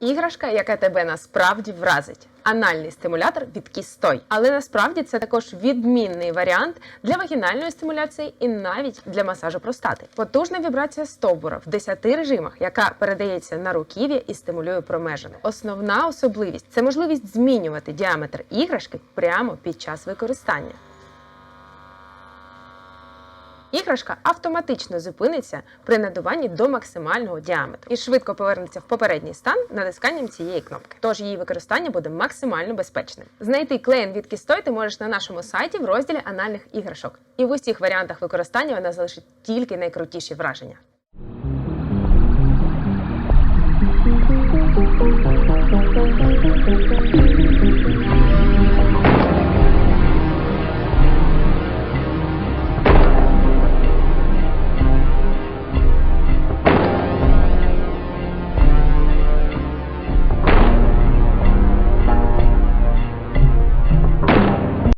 Іграшка, яка тебе насправді вразить. Анальний стимулятор від Кістой. Але насправді це також відмінний варіант для вагінальної стимуляції і навіть для масажу простати. Потужна вібрація стовбура в 10 режимах, яка передається на руків'я і стимулює промежини. Основна особливість це можливість змінювати діаметр іграшки прямо під час використання. Іграшка автоматично зупиниться при надуванні до максимального діаметру і швидко повернеться в попередній стан натисканням цієї кнопки. Тож її використання буде максимально безпечним. Знайти клеєн від Кістой ти можеш на нашому сайті в розділі анальних іграшок. І в усіх варіантах використання вона залишить тільки найкрутіші враження.